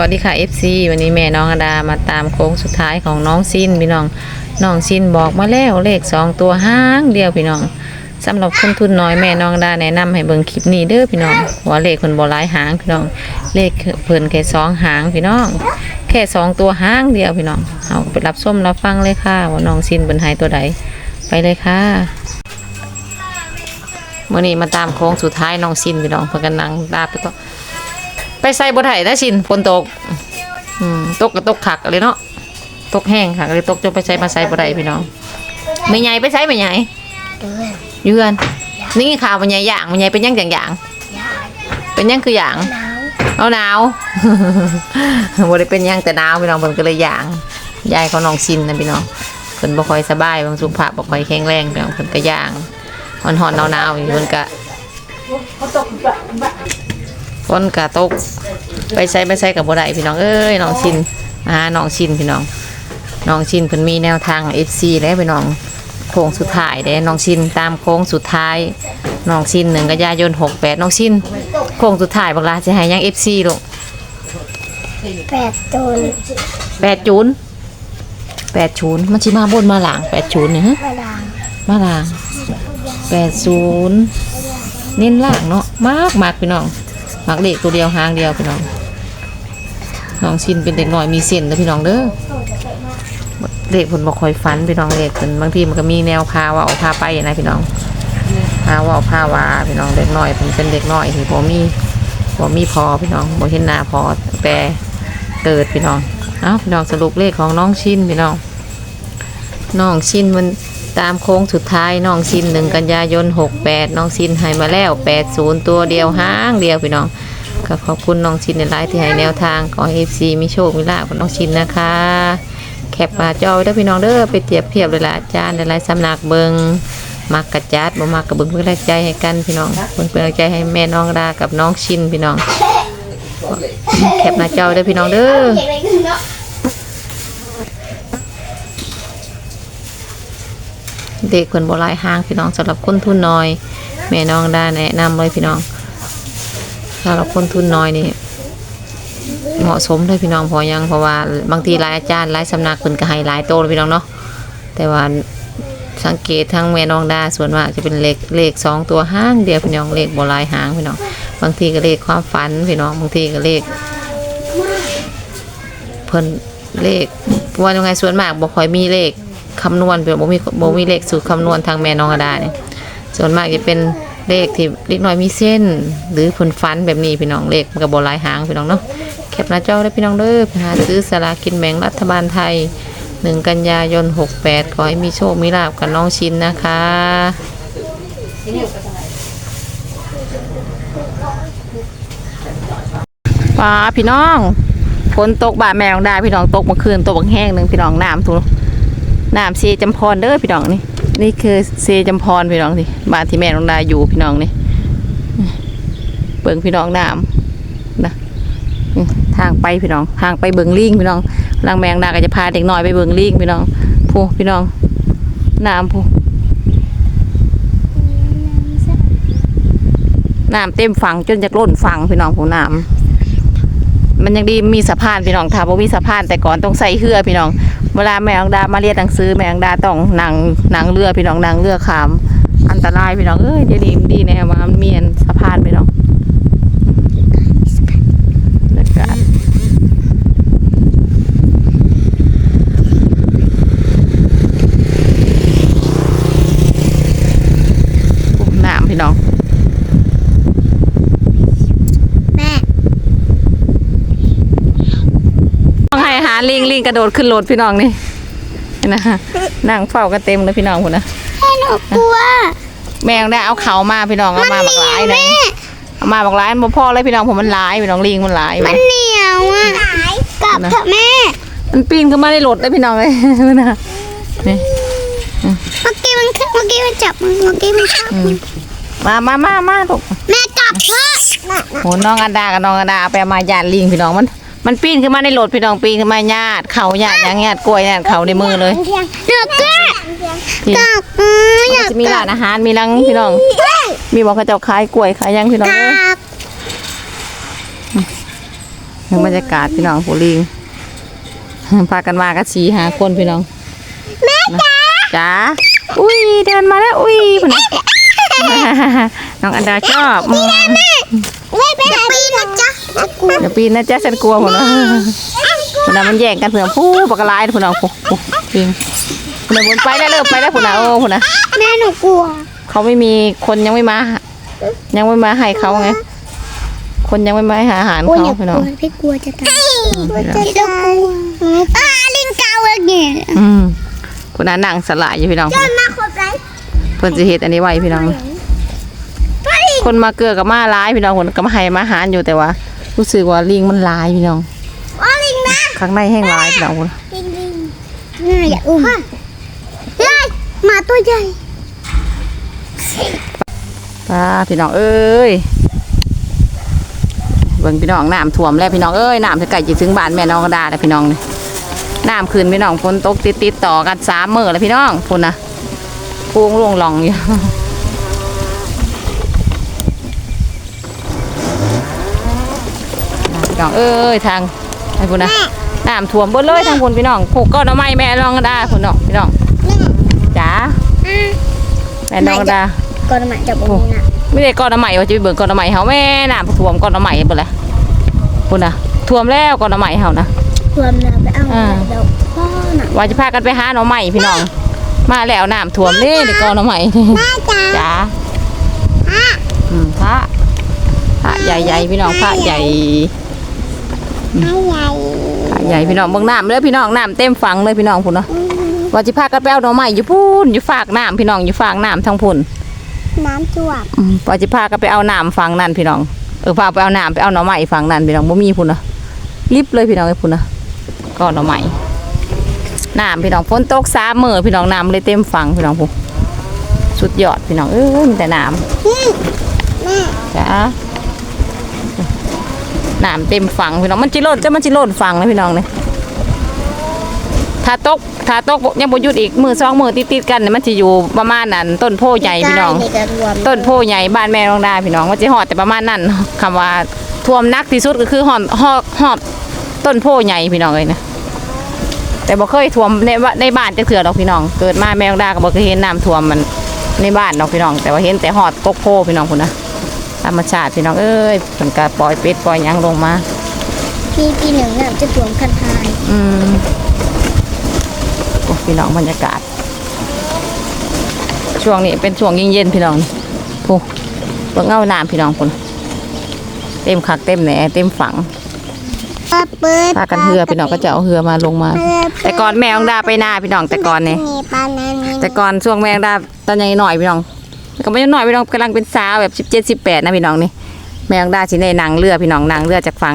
วัสดีค่ะ FC วันนี้แม่น้องอดามาตามโค้งสุดท้ายของน้องซินพี่น้องน้องซินบอกมาแล้วเลขสองตัวห้างเดียวพี่น้องสำหรับคนทุนน้อยแม่น้องดาแนะนำให้เบิ่งคลิปนี้เด้อพี่น้องว่าเลขคนบ่หลายหางพี่น้องเลขเพิ่นแค่สองหางพี่น้อง แค่สองตัวห้างเดียวพี่น้องเอาไปรับส้มรับฟังเลยค่ะ ว่าน้องซินเบิ่นหายตัวใดไปเลยค่ะมื่อนี้มาตามโค้งสุดท้ายน้องซินพี่น้องเพิ่นกันนั่งตาไปก็ ไปใส่บ่ได้นะชินฝนตกอืมตกก็ตกขักเลยเนาะตกแห้งค่ะเลยตกจนไปใส่มาใส่บ่ได้พี่น้องไม่ใหญ่ไปใส่ไม่ใหญ่อยู่เฮือนนี่ข่าวมันใหญ่อย่างมันใหญ่เป็นยังอย่างอย่างเป็นยังคืออย่างเอาหนาวบ่ได้เป็นยังแต่หนาวพี่น้องเพิ่นก็เลยอย่างยายเขาน้องชินนะพี่น้องเพิ่นบ่ค่อยสบายบางสุขภาพบ่ค่อยแข็งแรงพี่น้องเพิ่นก็ย่างฮ้อนๆหนาวๆอยู่เพิ่นก็ ฝนกะตก ไปใช้ไปใช้กับบ่ได้พี่น้องเอ้ยน้องชินมาหาน้องชินพี่น้องน้องชินเพิ่นมีแนวทาง FC แล้วพี่น้องโค้งสุดท้ายเด้น้องชินตามโค้งสุดท้ายน้องชินหนึ่งกันยายน68น้องชินโค้งสุดท้ายบักลาสิให้ยัง FC ลูกแปดตน8จูน8จูนมันสิมาบนมาหลัง8จูนนี่ฮะมาดามมาหลัง80เน้นล่างเนาะมากมากพี่น้อง มักเลขตัวเดียวหางเดียวพี่น้องน้องชินเป็นเด็กน้อยมีเส้นนะพี่น้องเด้อเด็กผลบ่คอยฟันพี่น้องเด็กเพิ่นบางทีมันก็มีแนวพาว่าพาไปนะพี่น้องพาว่าพาว่าพี่น้องเด็กน้อยเพิ่นเป็นเด็กน้อยที่บ่มีบ่มีพอพี่น้องบ่เห็นหน้าพอแต่เกิดพี่น้องเอ้าพี่น้องสรุปเลขของน้องชินพี่น้องน้องชินมัน ตามโค้งสุดท้ายน้องชินหนึ่งกันยายน 68 น้องชินให้มาแล้ว 80 ตัวเดียวห้างเดียวพี่น้องก็ขอบคุณน้องชินในไลน์ที่ให้แนวทางขอเอฟซีมีโชคมีลาภกับน้องชินนะคะ แคปมาจอยได้อพี่น้องเด้อไปเทียบเทียบเลยละอาจารย์ในไลน์สำนักเบิงมักกระจัดบ่มักกระเบิงเพื่อแรงใจให้กันพี่น้องเพิ่นเป็นแรงใจให้แม่น้องดากับน้องชินพี่น้อง แคปหน้าจอได้อพี่น้องเด้อ เด็กคนโบราณห้างพี่น้องสำหรับคนทุนน้อย แม่น้องไดาแนะนำเลยพี่น้องถ้าเราคนทุนน้อยนี่เหมาะสมเลยพี่น้องพอยังเพราะว่าบางทีหลายอาจารย์หลายสำนักเพิ่นก็ให้หลายโตเลยพี่น้องเนาะแต่ว่าสังเกตทั้งแม่น้องดาส่วนมากจะเป็นเลขเลขสองตัวห้างเดียวพี่น้องเลขบ่หลายหางพี่น้องบางทีก็เลขความฝันพี่น้องบางทีก็เลขเพิ่นเลขว่ายังไงส่วนมากบ่คอยมีเลข คำนวณพี่น้อบ่มีบ่มีเลขสูตรคำนวณทางแม่น้องดาเนี่ยส่วนมากจะเป็นเลขที่เล็กน้อยมีเส้น หรือผลฟันแบบนี้พี่น้องเลขมันก็บหลายหางพี่น้องเนาะแคปหน้าจอได้พี่น้องเด้อไปหาซื้อสลากินแบ่งรัฐบาลไทย 1 กันยายน 68 ขอให้มีโชคมีลาบกับน้องชินนะคะป้าพี่น้องฝนตกบ่าแมวได้พี่น้องตกเมื่อคืนตกบังแห้งหนึ่งพี่น้องน้ำทุ น้ำเซจำพรเด้อพี่น้องนี่นี่คือเซจำพรพี่น้องสิบ้านที่แม่น้องดาอยู่พี่น้องนี่เบิ่งพี่น้องน้ำนะทางไปพี่น้อง ทางไปเบิ่งลิงพี่น้องนางแมงดาก็จะพาเด็กน้อยไปเบิ่งลิงพี่น้องผู้พี่น้องน้ำผู้น้ำเต็มฝั่งจนจะล้นฝั่งพี่น้องผู้น้ำมันยังดีมีสะพานพี่น้องถ้าบ่มีสะพานแต่ก่อนต้องใส่เรือพี่น้อง เวลาแม่อังดามาเรียนหนังสือแม่อังดาต้องนั่งนั่งเรือพี่น้องนั่งเรือขาม อันตรายพี่น้องเอ้ยเดี๋ยวนี้มันดีแน่ว่ามันมียนสะพานพี่น้องแล้วก็โอ้น้ำพี่น้อง แม่ ต้องให้อาหารลิงลิง กระโดดขึ้นรถพี่น้องนี่นี่นะนั่งเฝ้ากันเต็มเลยพี่น้องคุณนะให้หนูกลัว แมงได้เอาเขามาพี่น้องเอามาบักหลายนะเอามาบักหลายบ่พอเลยพี่น้องผมมันหลายพี่น้องลิงมันหลายมันเหนียวอะกลับเถอะแม่ มันปีนขึ้นมาในรถเลยพี่น้องเลยนะนี่เมื่อกี้มันเมื่อกี้มันจับมือเมื่อกี้มันชอบมามามามาลูกแม่กลับเถอะโหน้องอันดากับน้องอันดาเอาไปเอามาญาติลิงพี่น้องมัน มันปีนขึ้นมาในรถพี่น้องปีนขึ้นมาญาติเขาญาติหยังญาติกล้วยญาติเขาในมือเลยเดือกแก่ที่กลับอืออยากจะมีกลัร้าบนอาหารมีรังพี่น้อง มีบอกเขาเจ้าขายกล้วยขายหยังพี่น้องกเอ้ยลับยังบรรยากาศพี่น้องผู้ลิงพากันมากันสี่หาคนพี่น้องแม่จ๋าจ๋าอุ้ยเดินมาแล้วอุ้ยพุ่นน่ะน้องอันดาชอบ อืมแม่ไปหาปีนะจ๊ะกูเดี๋ยวปีนนะจ๊ะฉันกลัวพุ่นนะพุ่นน่ะมันแย่งกันเผื่อผู้ปากกาลายพุ่นน่ะโอ้โหปิงพุ่นน่ะวนไปได้วเลิกไปได้วพุ่นน่ะโอ้พุ่นน่ะแม่หนูกลัว เขาไม่มีคนยังไม่มา ยังไม่มาให้เขาไงคนยังไม่มาให้อาหารกลัวเขาอย่ากพี่ลัน้อวงพี่กลัวจะตายพี่ต้องกลัวอ่าลิงเกาอะไรเงี้ยอืมพุ่นน่ะนั่งสลายอยู่พี่น้องจนมาขบไรเพิ่นสิเฮ็ดอันนี้ไว้พี่น้องไป คนมาเกลือกับมาร้ายพี่น้องคนก็มาให้มาหารอยู่แต่ว่า รู้สึกว่าลิงมันร้ายพี่น้องอ๋อลิงนะข้างในแห้งร้ายพี่น้องพุ่นลิงลิงน่าอย่าอุ้มเฮ้ยหมาตัวใหญ่ป้าพี่น้องเอ้ยเบิ่งพี่น้องน้ำท่วมแล้วพี่น้องเอ้ยน้ำจะไก่จิถึงบ้านแม่น้องกระดาแล้วพี่น้องนี่น้ำขึ้นพี่น้องฝนตกติดติดๆต่อกันสามมื้อแล้วพี่น้องพุ่นนะพุงลงหลองอยู่ พี่น้องเอ้ยทางไอ้พุ่นนะน้ำท่วมเบิดเลยทางพุ่นพี่น้องผูกก้อนเอาไม้แม่น้องกระดาพุ่นเนาะพี่น้องจ๋าอะแม่น้องกระดาก่อนมาจับตรงนี้นะไม่ได้ก้อนน้ำใหม่ว่าจะไปเบิ่งก้อนน้ำใหม่เฮาแม่น้ำท่วมก้อนน้ำใหม่เบิ่งเลยพุ่นน่ะท่วมแล้วก้อนน้ำใหม่เฮานะรวมแล้วไปเอาอ่าเดี๋ยวพ่อน่ะว่าจะพากันไปหาหน่อใหม่พี่น้อง มาแล้วน้ำท่วมนี่นี่ก้อนน้ำใหม่แม่จ๋าจ๋าอืมพระพระใหญ่ๆพี่น้องพระใหญ่ ให้ใหญ่พระใหญ่พี่น้องเบิ่งน้ำเลยพี่น้องน้ำเต็มฝังเลยพี่น้องพุ่นเนาะว่าจะพากันไปเอาหน่อใหม่อยู่พุ่นอยู่ฝากน้ำพี่น้องอยู่ฝากน้ำทางพุ่นน้ำท่วมอืมว่าจะพากันไปเอาน้ำฝั่งนั่นพี่น้องเออพาไปเอาน้ำไปเอาหน่อไม้ฝั่งนั่นพี่น้องบ่มีพุ่นนะรีบเลยพี่น้องไอ้พุ่นนะก็หน่อไม้น้ำพี่น้องฝนตกสามมื้อพี่น้องน้ำเลยเต็มฝั่งพี่น้องพุ่นสุดยอดพี่น้องเอ้ยมีแต่น้นี่แม่ำจ้า น้ำเต็มฝั่งพี่น้องมันจิโลดจะมันจิโลดฝั่งเลยพี่น้องเนี่ยถ้าตกถ้าตกยังบ่หยุดอีกมือสองมือติดๆกันเนี่ยมันจะอยู่ประมาณนั้น ต้นโพใหญ่พี่น้องใกล้ๆนี่ก็รวมต้นโพใหญ่บ้านแม่น้องดาพี่น้องว่าจะหอดแต่ประมาณนั้นคำว่าท่วมหนักที่สุดก็คือหอดหอดหอดต้นโพใหญ่พี่น้องเลยนะแต่บ่เคยท่วมในบ้านในบ้านจะเถื่อดอกพี่น้อง เกิดมาแม่น้องดาก็บ่เคยเห็นน้ำท่วมมันในบ้านดอกพี่น้อง แต่ว่าเห็นแต่หอดกกโพพี่น้องคุณนะ ธรรมชาติพี่น้องเอ้ยเพิ่นก็ปล่อยเป็ดปล่อยหยังลงมาปีปีหนึ่งน่ะจะท่วมคันทายอืมโอ้พี่น้องบรรยากาศ ช่วงนี้เป็นช่วงเย็นๆพี่น้องผู้เบิ่งเอาน้ำพี่น้องพุ่นเต็มคักเต็มแหนเต็มฝังเปิดพากันเหือพี่น้องก็จะเอาเหือมาลงมา แต่ก่อนแม่ของดาไปนาพี่น้องแต่ก่อนเนี่ยมีปลาแนนี่แต่ก่อนช่วงแม่ของดาตอนยังหน่อยพี่น้อง ก็ไม่ใช่หน่อยพี่น้องกำลังเป็นสาวแบบสิบเจ็ดสิบแปดนะพี่น้องนี่แม่ของดาสิในนางเรือพี่น้องนางเรือจากฝั่ง